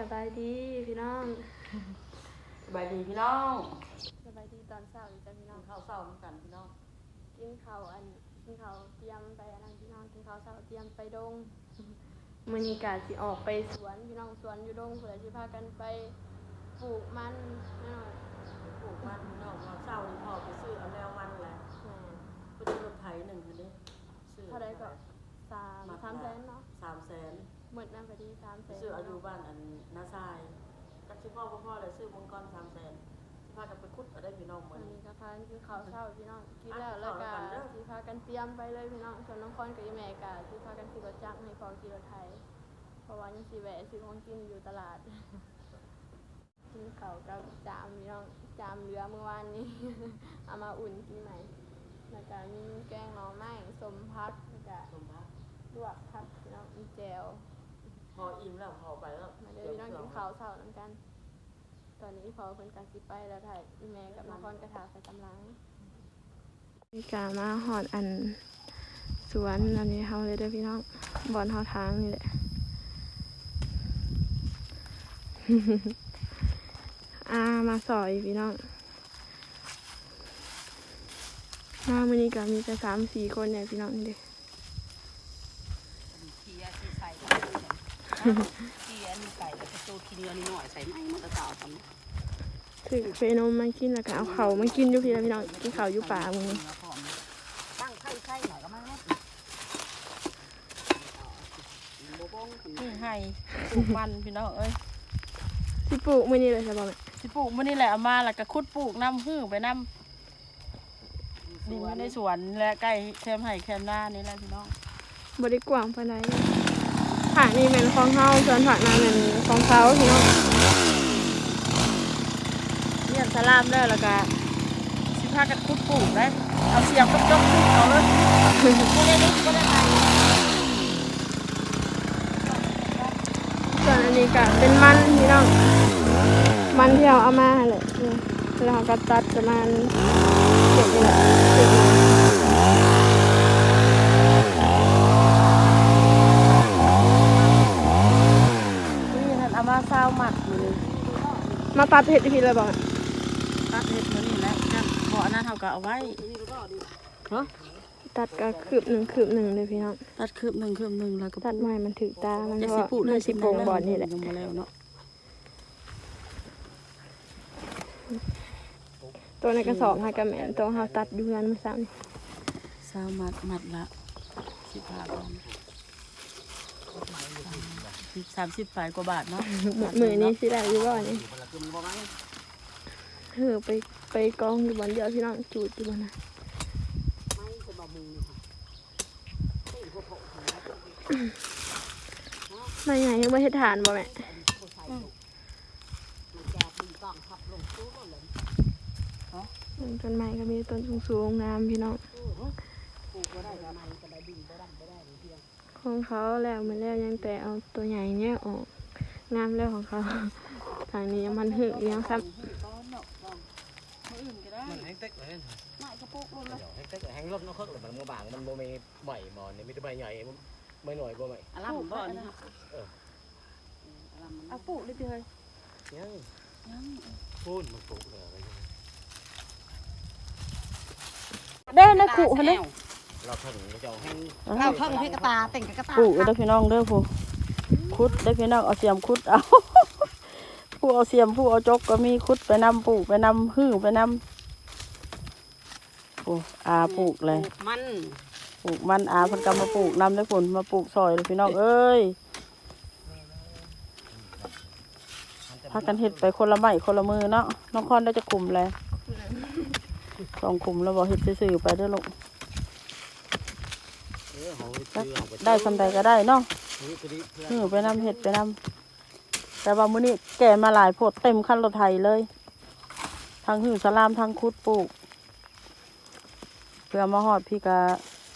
สบายดีพี่น้องสบายดีพี่น้องสบายดีตอนเช้าอยู่จ้ะพี่น้กิอนงข้าวเศร้าเหมือนกันพี่น้องกินข้าวอันกินข้าวเตรียมไปอันนั้นพี่น้องกินข้าวเช้าเตรียมไปดงมื้อนี้กะสิออกไปสวนพี่น้องสวนอยู่ดงเผื่อสิพากันไปปลูกมันแน่นอนปลูกมันพี่น้องเราเศร้านี่พ่อไปซื้อเอาแนวมันแหละแหม่ก็ได้รถไถหนึ่งคันนี้ซื้อเท่าใดก็สามสามแสนเนาะ สามแสนหมดน้ำพอดีสามแสนซื้อเอาอยู่บ้านอันนาซายจักชิพ่อพ่อพ่อเลยซื้อมังกรสามแสนพากันไปคุดเอาได้พี่น้องเหมืวัอนนนี้ก็พากันกินข้าวเช้าพี่น้องกินแล้วแล้วก็สิพากันเตรียมไปเลยพี่น้องส่วนน้องคอนกับอีแม่กะสิพากันขี่รถจักรให้พอขี่รถไถเพราะว่ายังสิแวะซื้อของกินอยู่ตลาดกินข้าวกับจามพี่น้องจามเหลือเมื่อวานนี้เอามาอุ่นกินใหม่แล้วก็มีแกงหน่อไม้สมพักแล้วก็ สมพัก ล วกผักพี่น้องมีแจวพออิ่มแล้วพอไปแล้วมาเดี๋ยวพี่น้องกินข้าวเช้าน้ำกัน ตอนนี้พอเพิ่นกะสิไปแล้วถ่ายอีแม่กับน้องคอนกระถาใส่กำลังมีกามาหอดอันสวนอันนี้เฮาเลยเด้อพี่น้องบอนเฮาทางนี่แหละอามาสอยพี่น้องมามื้อนี้ก็มีแต่สามสี่คนเนี่ยพี่น้องนี่เด้ เคียที่ใส่เคียนี่ไก่แล้วก็โซกินเนื้อนิดหน่อยใส่ไม้มันก็ต่อทำถือเฟนมมากินแล้วก็เอาเขามากินอยู่พี่แล้วพี่น้องกินเขาอยู่ป่ามึงตั้งไข่ไข่หน่อยก็มาแล้วนี่ให้ปลูกมันพี่น้องเอ้ยสิปลูกมื้อนี้เลยใช่ป่ะแม่สิปลูกมันนี่แหละเอามาแล้วก็ขุดปลูกน้ำหื้อไปน้ำดินในสวนและใกล้แคมไห่แคมหน้านี่แหละพี่น้องบ่ได้กว้างไปาน ผักนี่แม่นของเฮาส่วนผักนั้นแม่นของเขาพี่น้องเนี่ยสลามแล้วแล้วก็สิพากันขุดปลูกได้เอาเสียมกับจกขึ้นเอาเลยก็ได้ดิก็ได้ไปส่วนอันนี้ก็เป็นมันพี่น้องมันที่เราเอามาแหละนี่แล้วเราก็ตัดประมาณเจ็ดนี่แหละเจ็ดนี่ นี่นั่นเอามาซาว หมัดมือมาตัดเห็ดพี่เลยบอกตัดเห็ดมานี่แหละนั่นเพราะอันนั้นเขาก็เอาไว้เนาะตัดก็คืบหนึ่งคืบหนึ่งเลยพี่น้องตัดคืบหนึ่งคืบหนึ่งแล้วก็ตัดไม้มันถึกตา มันจะก็สิปูดมันสิโปงบอดนี่แหละลงมาแล้วเนาะตัวในกระสอบหากระแมนตัวเราตัดอยู่นั้นเมื่อเช้านี่ซาวหมัดหมัดละสิบาท สามสิบฝ่ายกว่าบาทเนาะมือนี้สิได้อยู่บ่นี่เออไปไปกองอยู่บนเดียวพี่น้องจูดอยู่บนนะไม่ไงยังไม่เห็ดฐานบ่แม่ต้นไม้ก็มีต้นสูงๆงามพี่น้อง ของเขาแล้วมันแล้วยังแต่เอาตัวใหญ่เนี่ยออกงามแล้วของเขาทางนี้มันหึเลี้ยงซ้มืออื่นก็ได้มันแห้งเต็กเลยไม่กระปุกลงเลยแห้งเต็กแห้งรอบนอกเครื่องมันมือบางมันโบมีใบบ่เนี่ยมีแต่ใบใหญ่ไม่หน่อยบ่ใหม่อารมณ์บ่อนี่เอาปลูกเลยพี่เฮ้ยยังยังพูดมันปลูกเลยเด้นะขู่เขาเด้ เราถึงจะแห้งเราเพิ่งให้กระตาแต่งกระตาปลูกเด้อพี่น้องเด้อผู้คุดเด้อพี่น้องเอาเสียมคุดเอาผู้เอาเสียมผู้เอาจกก็มีคุดไปนำปลูกไปนำหื้อไปนำโอ้อาปลูกเลยมันปลูกมันอาเพิ่นก็มาปลูกนำได้ผลมาปลูกซอยเลยพี่น้องเอ้ยพากันเฮ็ดไปคนละไม้คนละมือเนาะน้องคอนได้จะคุมแล้วสองคุมแล้วบอกเฮ็ดซื่อๆไปเด้อลูก ได้สำใดก็ได้เนาะหือไปนำเฮ็ดไปนำแต่ว่ามื้อนี้แก่มาหลายโพดเต็มคันรถไถเลยทั้งหือสลามทั้งคุดปลูก เพื่อมาฮอดพี่ก็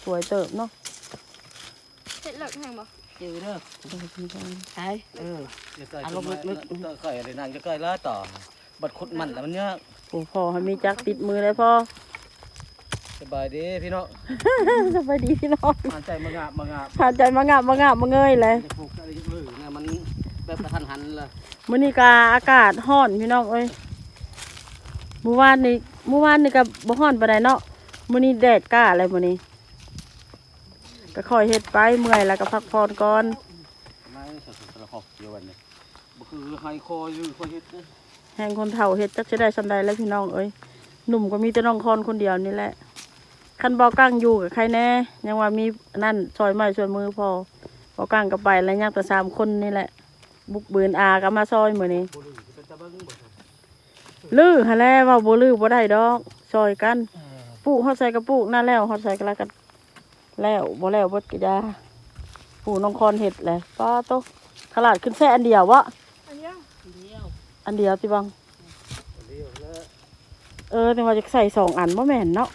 สวยเติบเนาะำเห็ดเหลือกแห้งบ่เจอเด้อใช่เอออารมณ์ลึกๆเคยเลยนั่งจะเคยแล้วต่อ บัดขุดมันแล้วมันเนี้ยโอ้พ่อให้มีจักติดมือเลยพ่อ สบายดีพี่น้องสบายดีพี่น้องอ่านใจมางาบมางาบผ่านใจมางะมางะมาเงยเลยจะปลูกอะไรเลยนะมันแบบกระทันหันเลยมื้อนี้ก็อากาศร้อนพี่น้องเอ้ยเมื่อวานนี้เมื่อวานนี้ก็บ่ร้อนปานใดเนาะมื้อนี้แดดกล้าอะไรมื้อนี้ก็ค่อยเฮ็ดไปเมื่อยแล้วก็พักผ่อนก่อนไม่สดสดหอกเดียววันนี้บ่คือไฮคออยู่คอเฮ็ดเด้อแห่งคนเฒ่าเฮ็ดจักสิได้ซำใดแล้วพี่น้องเอ้ยหนุ่มก็มีแต่น้องคอนคนเดียวนี่แหละ คันบ่กั้งอยู่กับใครแน่ยังว่ามีนั่นซอยไม้ซอยมือพอบ่กั้งก็ไปแล้วยังแต่สามคนนี่แหละ บุกเบือนอาก็มาซอยเหมือนี้บ่รู้จะเป็นตะเบิ่งบ่ครับลือหั่นและเว่าบ่ลือบ่ได้ดอกซอยกันปลูกเฮาใส่กระปุกนั่นแล้วเฮาใส่กระกันแล้วบ่แล้วบดก็ยาปลูกน้องคอนเฮ็ดแหละป้าโตขลาดขึ้นแค่อันเดียววะอันเดียวอันเดียวสิบังเดียวแล้วเออแต่ว่าจะใส่สองอันบ่แม่นเนาะ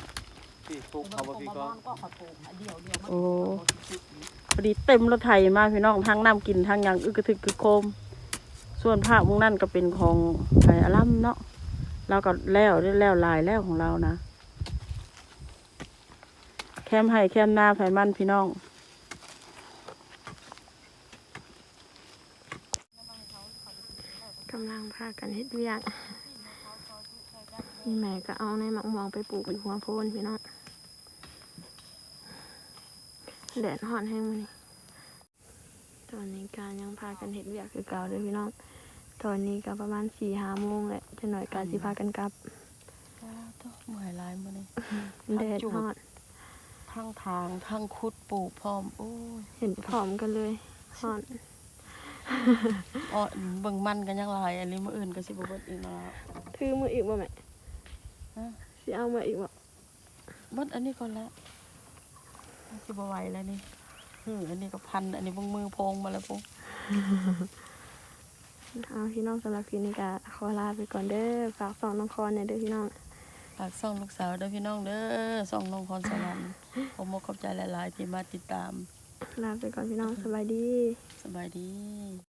ตุกเขาบ่พี่ก็ก็ขอโทษเดียวเดียวมันโอ้ พอดีเต็มรถไถมาพี่น้องทั้งน้ำกินทั้งหยังอึกกระทึกกึกโคม ส่วนภาคมุงนั่นก็เป็นของไผ่อารัมเนาะเราก็แล้วได้แล้วลายแล้วของเรานะ แคมให้แคมหน้าไผ่มันพี่น้อง กำลังพากันเฮ็ดเวียกนี่แม่ก็เอาในหมักหมองไปปลูกอยู่หัวโพนพี่น้อง แดดฮ้อนแห้งมื้อนี้ตอนนี้การยังพากันเฮ็ดเวียกคือเก่าเด้อพี่น้อง ตอนนี้ก็ประมาณ4-5โมงแหละจะหน่อยการสิพากันกลับเมื่อยลายมื้อนี้แดดฮ้อนทั้งทางทั้งคุดปลูกพร้อมโอ้ยเห็นพร้อมกันเลยฮ้อนอ้อเบิ่งมันกันยังหลายอันนี้มื้ออื่นก็สิบ่เบิดอีกแล้วถือมืออีกบ่แม่ฮะสิเอามาอีกบ่เบิดอันนี้ก่อนละ สิบ่ไหวแล้วนี่หืออันนี้ก็พัน อันนี้เบิ่งมือโพงมาแล้วพงเอาพี่น้องสำหรับคลิปนี้ก็ขอลาไปก่อนเด้อฝากสองน้องคอนเนี่ยเด้อพี่น้องฝากส่องลูกสาวเด้อพี่น้องเด้อส่องน้องคอนสวรรค์ขอมกขอบใจหลาย ๆ ที่มาติดตาม ลาไปก่อนพี่น้องสบายดี สบายดี